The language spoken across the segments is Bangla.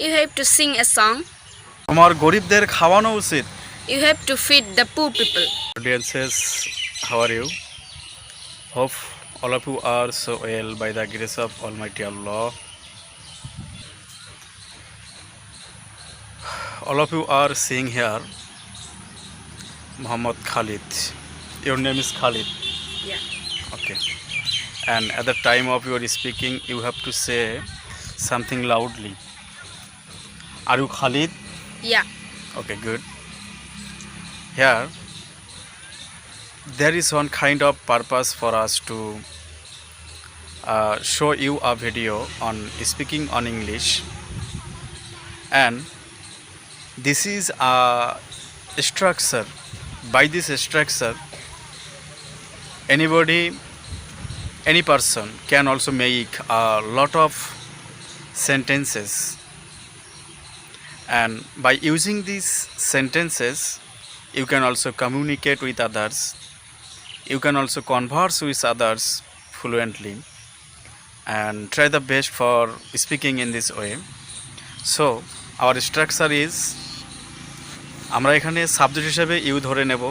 You have to sing a song. তোমার গরিবদের খাওয়ানো উচিত You have to feed the poor people. audiences how are you hope all of you are so well by the grace of almighty allah all of you are seeing here muhammad khalid your name is khalid Yeah. okay and at the time of your speaking you have to say something loudly are you khalid Yeah. Okay, good. Here, there is one kind of purpose for us to uh, show you a video on speaking on English, and this is a structure. By this structure, anybody, any person can also make a lot of sentences and by using these sentences you can also communicate with others you can also converse with others fluently and try the best for speaking in this way so our structure is আমরা এখানে সাবজেক্ট হিসেবে ইউ ধরে নেব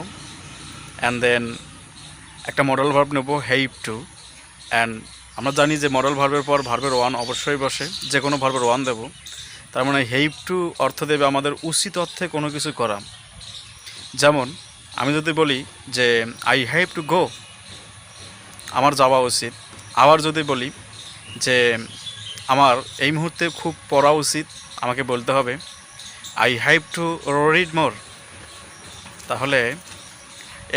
অ্যান্ড দেন একটা মডেল ভার্ব নেব হেইপ টু অ্যান্ড আমরা জানি যে মডেল ভার্বের পর ভার্বের ওয়ান অবশ্যই বসে যে কোনো ভার্বের ওয়ান দেবো তার মানে হেইপ টু অর্থ দেবে আমাদের উচিত অর্থে কোনো কিছু করা। যেমন, আমি যদি বলি যে আই হ্যাভ টু গো আমার যাওয়া উচিত। আবার যদি বলি যে, আমার এই মুহূর্তে খুব পড়া উচিত, আমাকে বলতে হবে I have to read more তাহলে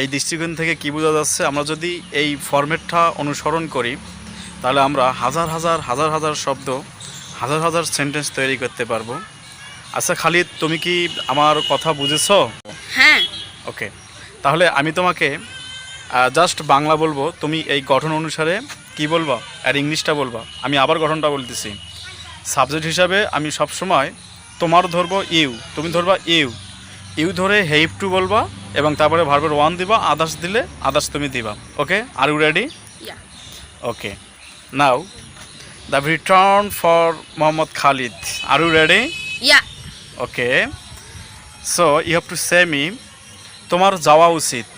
এই দৃষ্টিকোণ থেকে কী বোঝা যাচ্ছে? আমরা যদি এই ফরম্যাটটা অনুসরণ করি, তাহলে আমরা হাজার হাজার হাজার হাজার শব্দ হাজার হাজার সেন্টেন্স তৈরি করতে পারব। আচ্ছা খালিদ তুমি কি আমার কথা বুঝেছ? হ্যাঁ। ওকে তাহলে আমি তোমাকে জাস্ট বাংলা বলব। তুমি এই গঠন অনুসারে কি বলবা? আর ইংলিশটা বলবা। আমি আবার গঠনটা বলতেছি। সাবজেক্ট হিসাবে আমি সবসময় তোমার ধরবো ইউ তুমি ধরবা ইউ ইউ ধরে হেইপ টু বলবা এবং তারপরে ভার্বের ওয়ান দিবা আদার্স দিলে আদার্স তুমি দিবা। Okay are you ready okay Okay. The return for Muhammad Khalid. Are you ready? Yeah. Okay. So, you have to say me, তোমার যাওয়া উচিত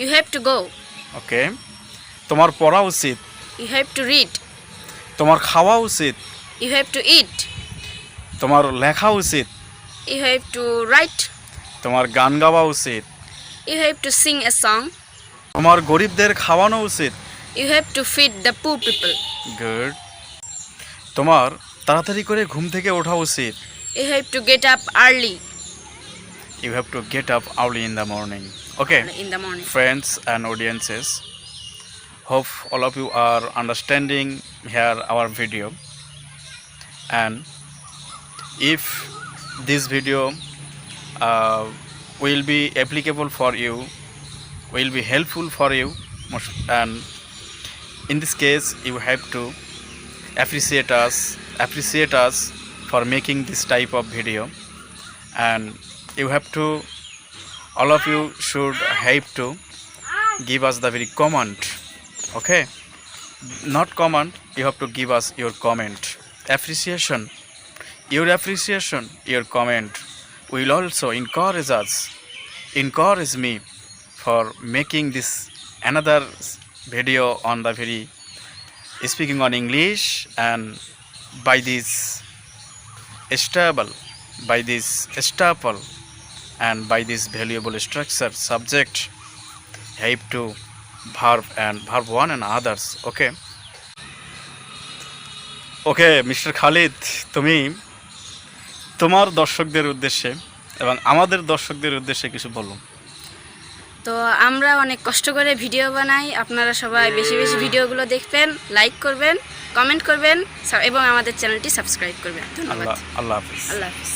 You have to go. ওকে তোমার পড়া উচিত You have to read. তোমার খাওয়া উচিত You have to eat. তোমার লেখা উচিত You have to write. তোমার গান গাওয়া উচিত You have to sing a song. তোমার গরিবদের খাওয়ানো উচিত You have to feed the poor people. Good তোমার তাড়াতাড়ি করে ঘুম থেকে ওঠা উচিত। You have to get up early you have to get up early in the morning okay in the morning friends and audiences hope all of you are understanding here our video and if this video will be applicable for you will be helpful for you and in this case you have to appreciate us appreciate us for making this type of video and you have to all of you should have to give us the very comment okay not comment you have to give us your comment appreciation your appreciation your comment will also encourage us encourage me for making this another video on the very speaking on english and by this stable by this staple and by this valuable structure subject have to verb and verb one and others okay okay mister Khalid তুমি তোমার দর্শকদের উদ্দেশ্যে এবং আমাদের দর্শকদের উদ্দেশ্যে কিছু বলো তো আমরা অনেক কষ্ট করে ভিডিও বানাই। আপনারা সবাই বেশি বেশি ভিডিওগুলো দেখবেন লাইক করবেন কমেন্ট করবেন এবং আমাদের চ্যানেলটি সাবস্ক্রাইব করবেন। ধন্যবাদ। আল্লাহ হাফিজ। আল্লাহ হাফিজ।